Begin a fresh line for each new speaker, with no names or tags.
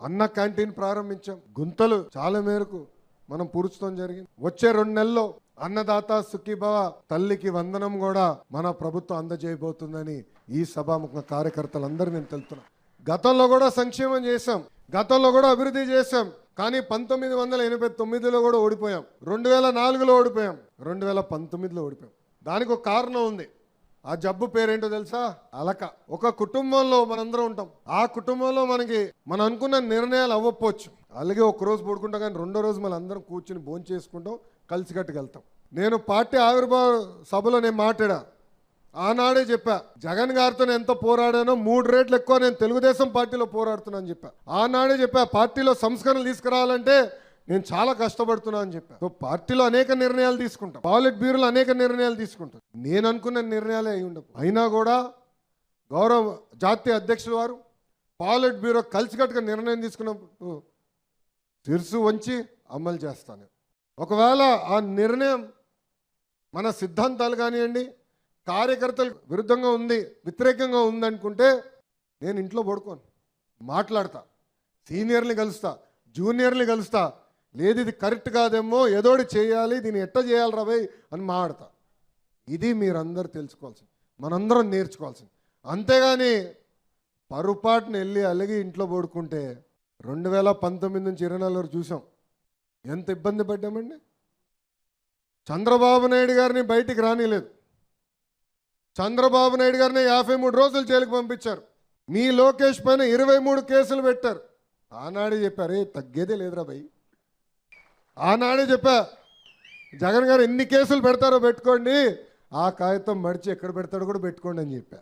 అన్న క్యాంటీన్ ప్రారంభించాం. గుంతలు చాలా మేరకు మనం పూడ్చడం జరిగింది. వచ్చే రెండు నెలల్లో అన్నదాత సుఖీభవ తల్లికి వందనం కూడా మన ప్రభుత్వం అందజేయబోతుందని ఈ సభాముఖ కార్యకర్తలందరూ నేను తెలుతున్నా గతంలో కూడా సంక్షేమం చేశాం. గతంలో కూడా అభివృద్ధి చేశాం. కానీ పంతొమ్మిది వందల ఎనభై తొమ్మిదిలో కూడా ఓడిపోయాం. రెండు వేల నాలుగులో ఓడిపోయాం. రెండు వేల పంతొమ్మిదిలో ఓడిపోయాం. దానికి ఒక కారణం ఉంది. ఆ జబ్బు పేరేంటో తెలుసా? అలక. ఒక కుటుంబంలో మనందరం ఉంటాం. ఆ కుటుంబంలో మనకి మనం అనుకున్న నిర్ణయాలు అవ్వకపోవచ్చు. అలాగే ఒక రోజు పడుకుంటాం కానీ రెండో రోజు మనం అందరం కూర్చుని భోంచేసుకుంటాం చేసుకుంటాం కలిసికట్టుకు వెళ్తాం. నేను పార్టీ ఆవిర్భావ సభలో నేను మాట్లాడా. ఆనాడే చెప్పా జగన్ గారితో నేను ఎంత పోరాడానో మూడు రేట్లు ఎక్కువ నేను తెలుగుదేశం పార్టీలో పోరాడుతున్నాను చెప్పా. ఆనాడే చెప్పా పార్టీలో సంస్కరణలు తీసుకురావాలంటే నేను చాలా కష్టపడుతున్నా అని చెప్పాను సో పార్టీలో అనేక నిర్ణయాలు తీసుకుంటాం. పాలిట్ బ్యూరోలో అనేక నిర్ణయాలు తీసుకుంటాం. నేను అనుకున్న నిర్ణయాలే అయి ఉండవు. అయినా కూడా గౌరవ జాతీయ అధ్యక్షుల వారు పాలిట్ బ్యూరో కలిసికట్టుగా నిర్ణయం తీసుకున్నప్పుడు శిరసు వంచి అమలు చేస్తాను ఒకవేళ ఆ నిర్ణయం మన సిద్ధాంతాలు కానివ్వండి కార్యకర్తలకు విరుద్ధంగా ఉంది వ్యతిరేకంగా ఉందనుకుంటే నేను ఇంట్లో పడుకోను. మాట్లాడతా. సీనియర్ని కలుస్తా. జూనియర్ని కలుస్తా. లేదు ఇది కరెక్ట్ కాదేమో ఏదోటి చేయాలి దీన్ని ఎట్ట చేయాలి రాబోయ్ అని మాడతా. ఇది మీరందరూ తెలుసుకోవాల్సింది. మనందరం నేర్చుకోవాల్సింది. అంతేగాని పరుపాటున వెళ్ళి అలిగి ఇంట్లో పడుకుంటే రెండు వేల పంతొమ్మిది నుంచి ఇరవై నాలుగు వరకు చూసాం. ఎంత ఇబ్బంది పడ్డామండి? చంద్రబాబు నాయుడు గారిని బయటికి రానిలేదు. చంద్రబాబు నాయుడు గారిని యాభై మూడు రోజులు జైలుకి పంపించారు. మీ లోకేష్ పైన ఇరవై మూడు కేసులు పెట్టారు. ఆనాడే చెప్పారు తగ్గేదే లేదురా భయ్ ఆనాడే చెప్పా జగన్ గారు ఎన్ని కేసులు పెడతారో పెట్టుకోండి ఆ కాగితం మడిచి ఎక్కడ పెడతాడో కూడా పెట్టుకోండి అని చెప్పా.